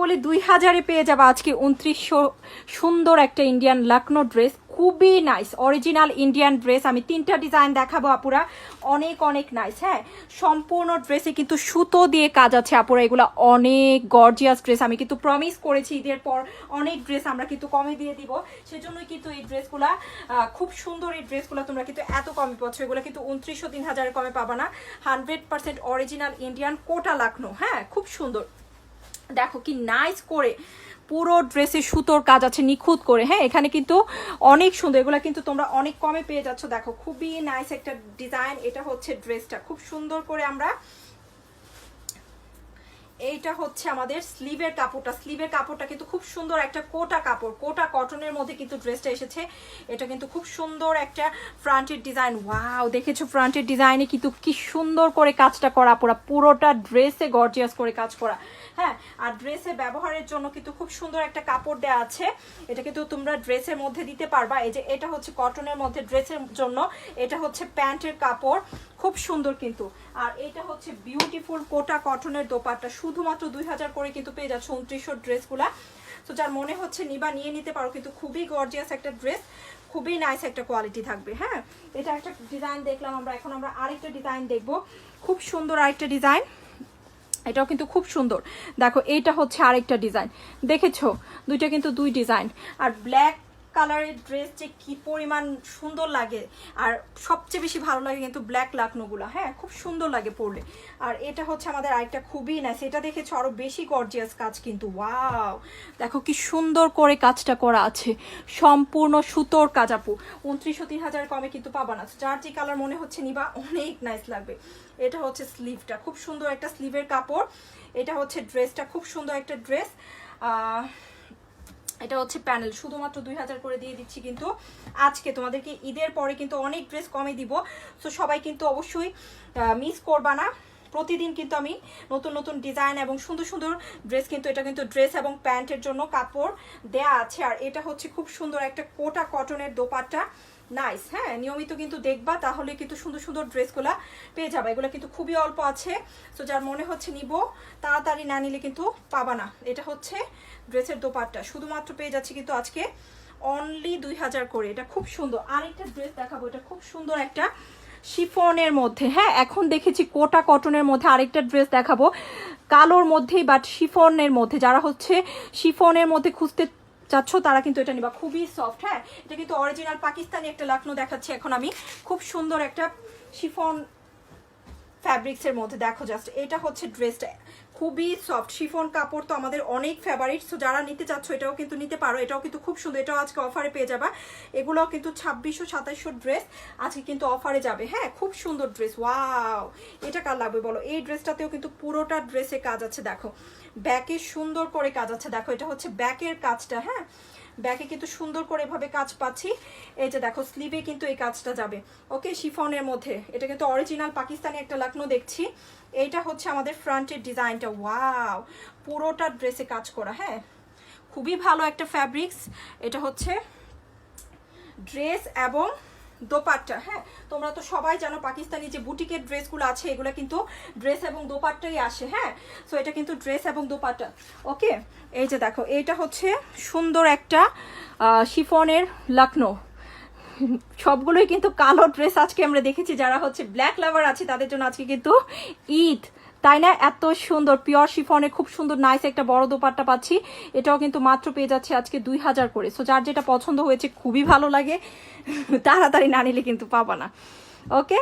বলি দুই হাজারে পেয়ে যাবে। আজকে উনত্রিশশো সুন্দর একটা ইন্ডিয়ান লখনৌ ড্রেস খুবই নাইস অরিজিনাল ইন্ডিয়ান ড্রেস আমি তিনটা ডিজাইন দেখাবো আপুরা। অনেক অনেক নাইস হ্যাঁ? সম্পূর্ণ ড্রেসে কিন্তু সুতো দিয়ে কাজ আছে আপুরা। এগুলো অনেক গর্জিয়াস ড্রেস আমি কিন্তু প্রমিস করেছি ঈদের পর অনেক ড্রেস আমরা কিন্তু কমে দিয়ে দিব। সেজন্যই কিন্তু এই ড্রেসগুলা খুব সুন্দর এই ড্রেসগুলো তোমরা কিন্তু এত কমে পাচ্ছ। এগুলো কিন্তু উনত্রিশশো, তিন হাজারের কমে পাবা না। Hundred percent original Indian Kota Lucknow হ্যাঁ? খুব সুন্দর। দেখো কি নাইস করে পুরো ড্রেসে সুতোর কাজ আছে, নিখুঁত করে। হ্যাঁ এখানে কিন্তু অনেক সুন্দর। এগুলো কিন্তু তোমরা অনেক কমে পেয়ে যাচ্ছ। দেখো, খুবই নাইস একটা ডিজাইন এটা হচ্ছে ড্রেসটা খুব সুন্দর করে আমরা এইটা হচ্ছে আমাদের স্লিভের কাপড়টা। স্লিভের কাপড়টা কিন্তু খুব সুন্দর একটা কোটা কাপড়, কোটা কটনের মধ্যে কিন্তু ড্রেসটা এসেছে। এটা কিন্তু খুব সুন্দর একটা ফ্রন্টের ডিজাইন ওয়াও দেখেছ ফ্রন্টের ডিজাইনে কিন্তু কি সুন্দর করে কাজটা করা, পুরা, পুরোটা ড্রেসে গর্জিয়াস করে কাজ করা। হ্যাঁ আর ড্রেসে ব্যবহারের জন্য কিন্তু খুব সুন্দর একটা কাপড় দেওয়া আছে। এটা কিন্তু তোমরা ড্রেসের মধ্যে দিতে পারবা। এই যে এটা হচ্ছে কটনের মধ্যে ড্রেসের জন্য, এটা হচ্ছে প্যান্টের কাপড়। খুব সুন্দর কিন্তু। আর এটা হচ্ছে বিউটিফুল কোটা কটনের দোপাট্টা। শুধুমাত্র দুই হাজার করে কিন্তু পেয়ে যাচ্ছে উনত্রিশশো ড্রেসগুলা। তো যার মনে হচ্ছে নিবা, নিয়ে নিতে পারো। কিন্তু খুবই গর্জিয়াস একটা ড্রেস খুবই নাইস একটা কোয়ালিটি থাকবে হ্যাঁ? এটা একটা ডিজাইন দেখলাম আমরা। এখন আমরা আরেকটা ডিজাইন দেখব। খুব সুন্দর আরেকটা ডিজাইন এটাও কিন্তু খুব সুন্দর। দেখো, এইটা হচ্ছে আরেকটা ডিজাইন দেখেছ? দুইটা কিন্তু দুই ডিজাইন আর ব্ল্যাক কালারের ড্রেস যে কি পরিমাণ সুন্দর লাগে, আর সবচেয়ে বেশি ভালো লাগে কিন্তু ব্ল্যাক লাকনোগুলো হ্যাঁ খুব সুন্দর লাগে পরলে। আর এটা হচ্ছে আমাদের আরেকটা খুবই নাইস এটা দেখেছ? আরও বেশি গর্জিয়াস কাজ কিন্তু ওয়াও দেখো কি সুন্দর করে কাজটা করা আছে। সম্পূর্ণ সুতোর কাজ, আপু। উনত্রিশশো তিন হাজার কমে কিন্তু পাবা না। যার যে কালার মনে হচ্ছে নিবা, অনেক নাইস লাগবে। এটা হচ্ছে স্লিভটা খুব সুন্দর একটা স্লিভের কাপড়। এটা হচ্ছে ড্রেসটা খুব সুন্দর একটা ড্রেস এটা হচ্ছে প্যানেল। শুধুমাত্র দুই হাজার করে দিয়ে দিচ্ছি কিন্তু আজকে তোমাদেরকে ঈদের পরে কিন্তু অনেক ড্রেস কমে দিব। তো সবাই কিন্তু অবশ্যই মিস করবা না। প্রতিদিন কিন্তু আমি নতুন নতুন ডিজাইন এবং সুন্দর সুন্দর ড্রেস কিন্তু, এটা কিন্তু ড্রেস এবং প্যান্টের জন্য কাপড় দেয়া আছে। আর এটা হচ্ছে খুব সুন্দর একটা কোটা কটনের দোপাট্টা। নাইস হ্যাঁ? নিয়মিত কিন্তু দেখবা, তাহলে কিন্তু সুন্দর সুন্দর ড্রেসগুলো পেয়ে যাবে। এগুলো কিন্তু খুবই অল্প আছে। সো যার মনে হচ্ছে নিব, তাড়াতাড়ি না নিলে কিন্তু পাবা না। এটা হচ্ছে ড্রেসের দোপাট্টা। শুধুমাত্র পেয়ে যাচ্ছে কিন্তু আজকে অনলি দুই হাজার করে। এটা খুব সুন্দর। আরেকটা ড্রেস দেখাবো। এটা খুব সুন্দর একটা শিফনের মধ্যে। হ্যাঁ এখন দেখেছি কোটা কটনের মধ্যে আরেকটা ড্রেস দেখাবো। কালোর মধ্যেই বাট শিফনের মধ্যে। যারা হচ্ছে শিফনের মধ্যে খুঁজতে চাচ্ছ, তারা কিন্তু এটা নিবা। খুবই সফট হ্যাঁ? এটা কিন্তু অরিজিনাল পাকিস্তানি একটা লাকনো দেখাচ্ছি এখন আমি। খুব সুন্দর একটা শিফন ফ্যাব্রিক্সের মধ্যে। দেখো জাস্ট এটা হচ্ছে ড্রেসটা খুবই সফট শিফন কাপড় তো আমাদের অনেক ফেভারিট সো যারা নিতে চাচ্ছ এটাও কিন্তু নিতে পারো। এটাও কিন্তু খুব সুন্দর। এটাও আজকে অফারে পেয়ে যাবা। এগুলোও কিন্তু ছাব্বিশশো, সাতাইশশো ড্রেস আজকে কিন্তু অফারে যাবে। হ্যাঁ খুব সুন্দর ড্রেস ওয়াও এটা কার লাগবে বলো? এই ড্রেসটাতেও কিন্তু পুরোটা ড্রেসে কাজ আছে, দেখো। ব্যাকে সুন্দর করে কাজ আছে। দেখো, এটা হচ্ছে ব্যাকের কাজটা হ্যাঁ? ব্যাকে কিন্তু সুন্দর করে এভাবে কাজ পাচ্ছি। এই যে দেখো স্লিভে কিন্তু এই কাজটা যাবে। ওকে শিফনের মধ্যে। এটা কিন্তু অরিজিনাল পাকিস্তানি একটা লাকনো দেখছি। এইটা হচ্ছে আমাদের ফ্রন্টের ডিজাইনটা ওয়াও পুরোটা ড্রেসে কাজ করা হ্যাঁ? খুবই ভালো একটা ফ্যাব্রিক্স এটা হচ্ছে ড্রেস এবং দোপাট্টা হ্যাঁ? তোমরা তো সবাই জানো পাকিস্তানি যে বুটিকের ড্রেসগুলো আছে, এগুলো কিন্তু ড্রেস এবং দোপাট্টাই আসে হ্যাঁ? সো এটা কিন্তু ড্রেস এবং দোপাট্টা ওকে এই যে দেখো এইটা হচ্ছে সুন্দর একটা শিফনের লখনৌ সবগুলোই কিন্তু কালো ড্রেস আজকে আমরা দেখেছি, যারা হচ্ছে ব্ল্যাক লাভার আছে, তাদের জন্য আজকে কিন্তু ঈদ। তাই না? এত সুন্দর, পিওর শিফনে খুব সুন্দর নাইস একটা বড় দোপাট্টা পাচ্ছি। এটাও কিন্তু মাত্র পেয়ে যাচ্ছে আজকে দুই হাজার করে। সো যার যেটা পছন্দ হয়েছে, খুবই ভালো লাগে। তাড়াতাড়ি না নিলে কিন্তু পাবা না। ওকে